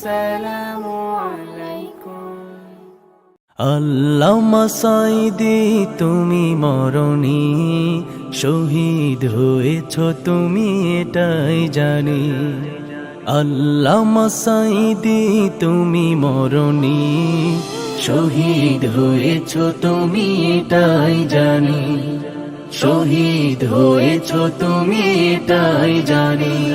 আসসালামু আলাইকুম। আল্লাহ তুমি মরণি। শহীদ হয়েছ তুমি, এটাই জানি। আল্লাহ মাসাইদি তুমি মরণি। শহীদ হয়েছ তুমি, এটাই জানি। শহীদ হয়েছ তুমি, এটাই জানি।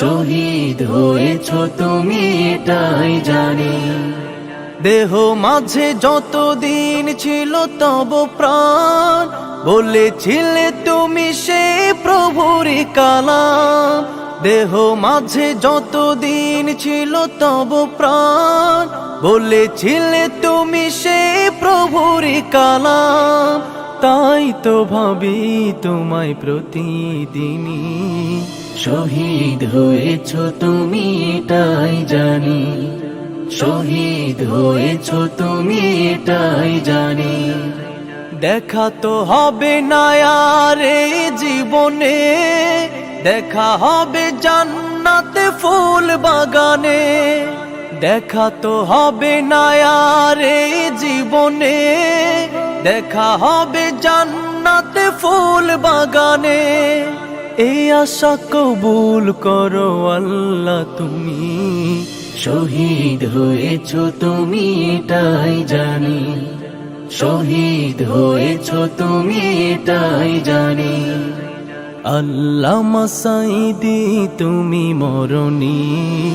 শহীদ হয়েছ তুমি এটাই জানি। দেহ মাঝে যতদিন ছিল তব প্রাণ, বলেছিলে তুমি সে প্রভুরি কালাম। দেহ মাঝে যতদিন ছিল তব প্রাণ, বলেছিলে তুমি সে প্রভুরি কালাম। তাই তো ভাবি তোমায় প্রতিদিনই। শহীদ হয়েছ তুমি এটাই জানি। শহীদ হয়েছ তুমি এটাই জানি। দেখা তো হবে না আর জীবনে। দেখা হবে জান্নাতে ফুল বাগানে। দেখা তো হবে না আর জীবনে। দেখা হবে জান্নাতে ফুল বাগানে। এই আশা কবুল করো আল্লাহ তুমি। শহীদ হয়েছ তুমি এটাই জানি। শহীদ হয়েছ তুমি এটাই জানি। আল্লাহ মাসাইদি তুমি মরণি।